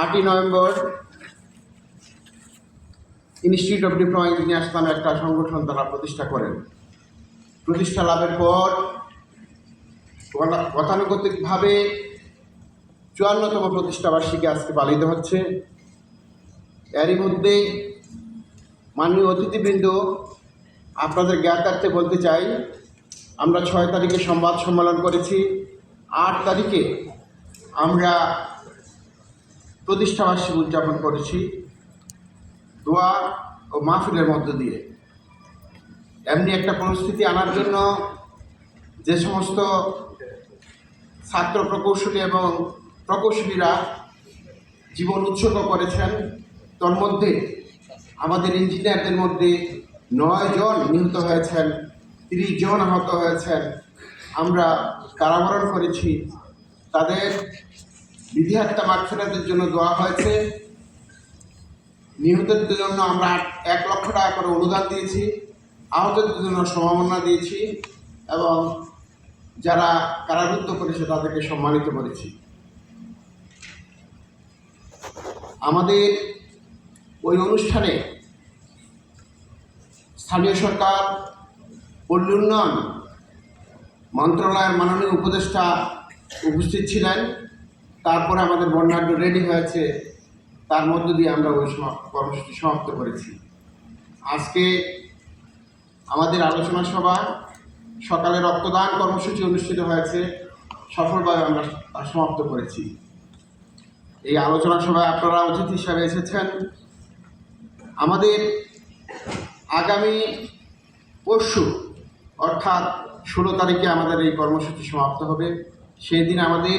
আটই November institute of diploma engineers নামে একটা সংগঠন তারা প্রতিষ্ঠা করেন। প্রতিষ্ঠা লাভের পর গতানুগতিকভাবে চুয়ান্নতম প্রতিষ্ঠাবার্ষিকী আজকে পালিত হচ্ছে। এরই মধ্যে মাননীয় অতিথিবৃন্দ, আপনাদের জ্ঞাতার্থে বলতে চাই, আমরা ছয় তারিখে সংবাদ সম্মেলন করেছি। আট তারিখে আমরা প্রতিষ্ঠাবার্ষিকী উদযাপন করেছি দোয়া ও মাহফিলের মধ্য দিয়ে। এমনি একটা পরিস্থিতি আনার জন্য যে সমস্ত ছাত্র প্রকৌশলী এবং প্রকৌশলীরা জীবন উৎসর্গ করেছেন তোর মধ্যে আমাদের ইঞ্জিনিয়ারদের মধ্যে নয় জন নিহত হয়েছেন, তিরিশ জন আহত হয়েছেন। আমরা কারাবরণ করেছি। তাদের বিধিহাত্তা মাগফিরাতের জন্য দেওয়া হয়েছে। নিহতদের জন্য আমরা এক লক্ষ টাকা করে অনুদান দিয়েছি, আহতদের জন্য সম্ভাবনা দিয়েছি এবং যারা কারারুদ্ধ করেছে তাদেরকে সম্মানিত করেছি। আমাদের ওই অনুষ্ঠানে স্থানীয় সরকার, পল্লী উন্নয়ন মন্ত্রণালয়ের মাননীয় উপদেষ্টা উপস্থিত ছিলেন। তারপরে আমাদের বর্ণাঢ্য রেডি হয়েছে, তার মধ্য দিয়ে আমরা ওই কর্মসূচি সমাপ্ত করেছি। আজকে আমাদের আলোচনা সভা, সকালে রক্তদান কর্মসূচি অনুষ্ঠিত হয়েছে, সফলভাবে আমরা সমাপ্ত করেছি। এই আলোচনা সভায় আপনারা অতিথি হিসাবে এসেছেন। আমাদের আগামী পরশু, অর্থাৎ ষোলো তারিখে আমাদের এই কর্মসূচি সমাপ্ত হবে। সেই দিন আমাদের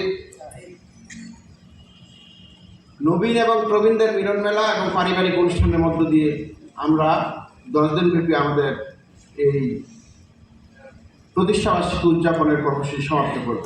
নবীন এবং প্রবীণদের মিলন মেলা এবং পারিবারিক অনুষ্ঠানের মধ্য দিয়ে আমরা দশ দিনব্যাপী আমাদের এই প্রতিষ্ঠাবার্ষিকী উদযাপনের কর্মসূচি সমাপ্ত করব।